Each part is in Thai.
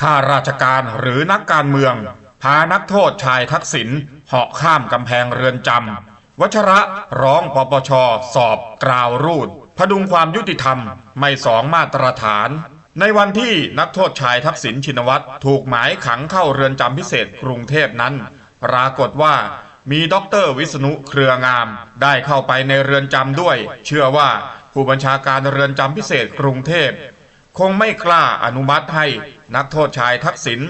ข้าราชการหรือนักการเมือง พานักโทษชายทักษิณเหาะข้ามกำแพงเรือนจำวัชระร้องปปช สอบกล่าวรูด พดุงความยุติธรรมไม่สองมาตรฐาน ในวันที่นักโทษชายทักษิณชินวัตรถูกหมายขังเข้าเรือนจำพิเศษกรุงเทพนั้น ปรากฏว่ามีด็อกเตอร์วิษณุเครืองาม ได้เข้าไปในเรือนจำด้วย เชื่อว่าผู้บัญชาการเรือนจำพิเศษกรุงเทพ คงไม่กล้าอนุมัติให้นักโทษชายทักษิณ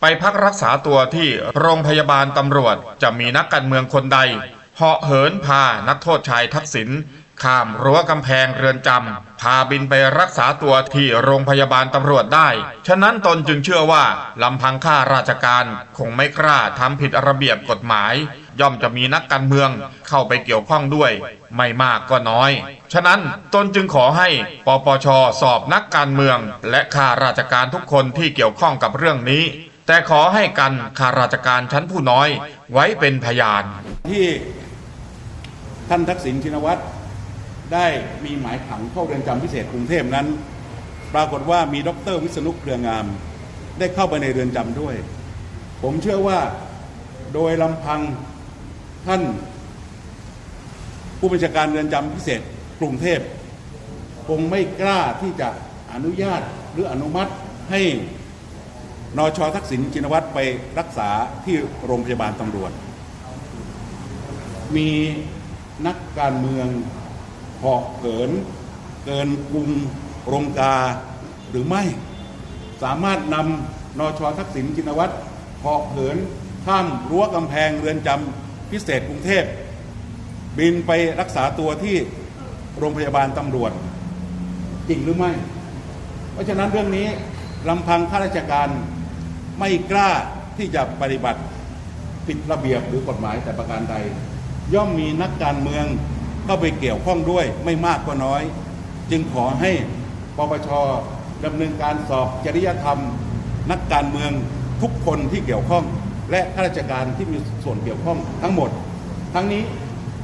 ไปพักรักษาตัวที่โรงพยาบาลตำรวจจะมีนักการเมืองคนใดเหาะเหินพานักโทษชายทักษิณข้ามรั้วกำแพงเรือนจำพาบินไปรักษาตัวที่โรงพยาบาลตำรวจได้ ฉะนั้นตนจึงเชื่อว่าลำพังข้าราชการคงไม่กล้าทำผิดระเบียบกฎหมาย ย่อมจะมีนักการเมืองเข้าไปเกี่ยวข้องด้วย ไม่มากก็น้อย ฉะนั้นตนจึงขอให้ปปชสอบนักการเมือง และข้าราชการทุกคนที่เกี่ยวข้องกับเรื่องนี้ แต่ขอให้กันข้าราชการชั้นผู้น้อยไว้เป็นพยาน ที่ท่านทักษิณชินวัตรได้มีหมายขังเข้าเรือนจำพิเศษกรุงเทพนั้น ปรากฏว่ามีดรวิษณุเครืองาม ได้เข้าไปในเรือนจำด้วย ผมเชื่อว่าโดยลำพัง ท่านผู้บัญชาการเรือนจำพิเศษกรุงเทพคงไม่กล้าที่จะอนุญาตหรืออนุมัติให้นชทักษิณชินวัตรไปรักษาที่โรงพยาบาลตำรวจ มีนักการเมืองเหาะเหิน เกินกรุงรงกาหรือไม่ สามารถนำนชทักษิณชินวัตรเหาะเหินข้ามรั้วกำแพงเรือนจำ พิเศษกรุงเทพ บินไปรักษาตัวที่โรงพยาบาลตำรวจ จริงหรือไม่ เพราะฉะนั้นเรื่องนี้ลำพังข้าราชการไม่กล้าที่จะปฏิบัติผิดระเบียบหรือกฎหมายแต่ประการใด ย่อมมีนักการเมืองเข้าไปเกี่ยวข้องด้วยไม่มากก็น้อย จึงขอให้ปปชดำเนินการสอบจริยธรรม นักการเมืองทุกคนที่เกี่ยวข้อง และข้าราชการที่มีส่วนเกี่ยวข้องทั้งหมด ทั้งนี้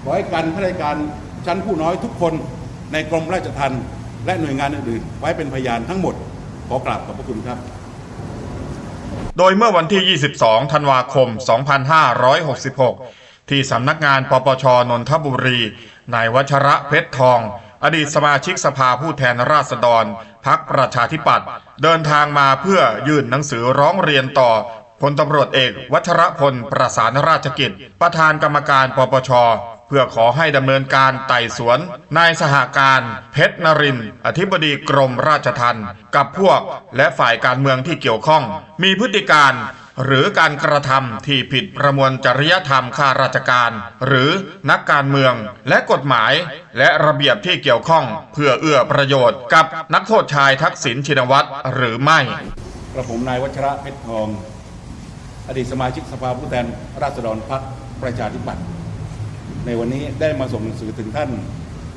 ขอให้การข้าราชการชั้นผู้น้อยทุกคนในกรมราชทัณฑ์และหน่วยงานอื่นๆ ไว้เป็นพยานทั้งหมด ขอกราบขอบพระคุณครับ โดยเมื่อวันที่ 22 ธันวาคม 2566 ที่สำนักงานปปชนนทบุรีนายวัชระเพชรทอง อดีตสมาชิกสภาผู้แทนราษฎรพักประชาธิปัตย์เดินทางมาเพื่อยื่นหนังสือร้องเรียนต่อ พลตำรวจเอก วัชรพลประสานราชกิจ ประธานกรรมการปปชเพื่อขอให้ดำเนินการไต่สวน นายสหการ เพชรนรินทร์อธิบดีกรมราชทัณฑ์กับพวกและฝ่ายการเมืองที่เกี่ยวข้อง มีพฤติการหรือการกระทำที่ผิดประมวลจริยธรรมข้าราชการ หรือนักการเมืองและกฎหมาย และระเบียบที่เกี่ยวข้องเพื่อเอื้อประโยชน์กับนักโทษชายทักษิณชินวัตรหรือไม่ กระผมนายวัชระเพชรทอง อดีตสมาชิกสภาผู้แทนราษฎรพรรคประชาธิปัตย์ในวันนี้ได้มาส่งหนังสือถึงท่าน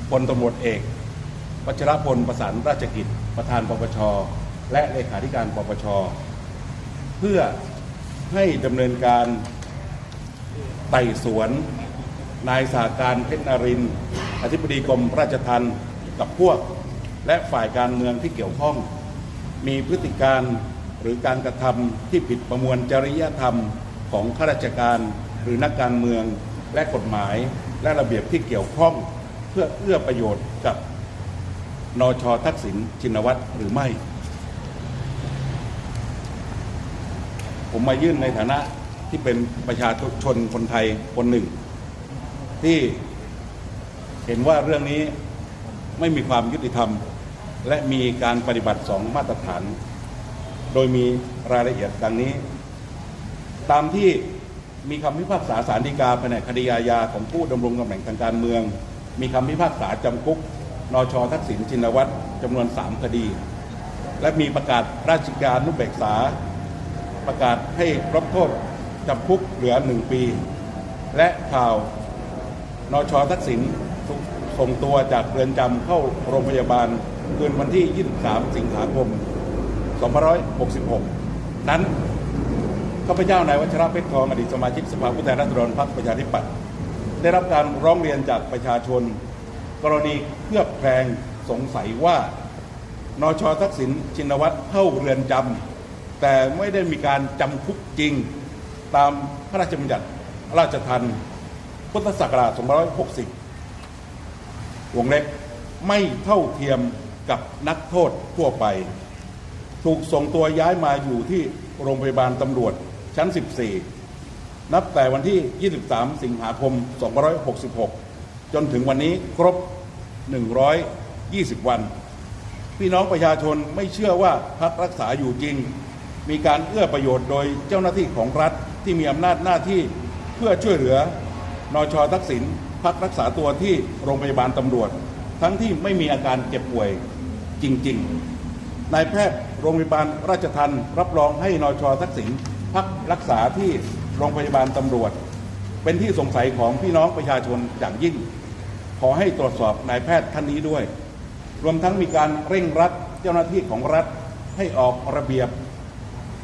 พลตำรวจเอกวัชรพลประสานราชกิจประธานปปช และเลขาธิการปปช เพื่อให้ดำเนินการไต่สวน นายสาการเพชรนรินทร์อธิบดีกรมราชทัณฑ์กับพวก และฝ่ายการเมืองที่เกี่ยวข้อง มีพฤติการ หรือการกระทำที่ผิดประมวลจริยธรรมของข้าราชการ หรือนักการเมืองและกฎหมายและระเบียบที่เกี่ยวข้องเพื่อเอื้อประโยชน์กับนชทักษิณชินวัตรหรือไม่ ผมมายื่นในฐานะที่เป็นประชาชนคนไทยคนหนึ่ง ที่เห็นว่าเรื่องนี้ไม่มีความยุติธรรม และมีการปฏิบัติสองมาตรฐาน โดยมีรายละเอียดดังนี้ ตามที่มีคำพิพากษาสารดีกาแผนกคดีอาญาของผู้ดำรงตำแหน่งทางการเมือง มีคำพิพากษาจำคุกนชทักษิณชินวัตรจำนวน 3 คดี และมีประกาศราชการนุเบกษา ประกาศให้รับโทษจำคุกเหลือ 1 ปี และข่าวนชทักษิณส่งตัวจากเรือนจำเข้าโรงพยาบาล คืนวันที่ 23 สิงหาคม 2566 นั้นข้าพเจ้านายวัชระเพชรทองอดีตสมาชิกสภาผู้แทนราษฎรพรรคประชาธิปัตย์ได้รับการร้องเรียนจากประชาชน กรณีเคลือบแคลงสงสัยว่านชทักษิณชินวัตรเข้าเรือนจำแต่ไม่ได้มีการจำคุกจริง ตามพระราชบัญญัติราชทัณฑ์พุทธศักราช2560 วงเล็บไม่เท่าเทียมกับนักโทษทั่วไป ถูกส่งตัวย้ายมาอยู่ที่โรงพยาบาลตำรวจชั้น 14 นับแต่วันที่ 23 สิงหาคม 2566 จนถึงวันนี้ครบ 120 วัน พี่น้องประชาชนไม่เชื่อว่าพักรักษาอยู่จริง มีการเอื้อประโยชน์โดยเจ้าหน้าที่ของรัฐที่มีอำนาจหน้าที่เพื่อช่วยเหลือนอชทักษิณพักรักษาตัวที่โรงพยาบาลตำรวจ ทั้งที่ไม่มีอาการเจ็บป่วยจริง ๆ นายแพทย์โรงพยาบาลราชทันรับรองให้นอชทักษิณพักรักษาที่โรงพยาบาลตำรวจ เป็นที่สงสัยของพี่น้องประชาชนอย่างยิ่ง ขอให้ตรวจสอบนายแพทย์ท่านนี้ด้วย รวมทั้งมีการเร่งรัดเจ้าหน้าที่ของรัฐให้ออกระเบียบ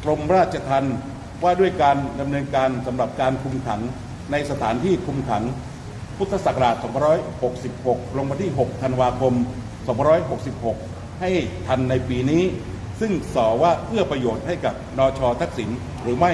กรมราชทัณฑ์ว่าด้วยการดำเนินการสำหรับการคุมขังในสถานที่คุมขัง พุทธศักราช 2566 ลงมาที่ 6 ธันวาคม 2566 ให้ทันในปีนี้ ซึ่งสอว่าเอื้อประโยชน์ให้กับนอชทักษิณหรือไม่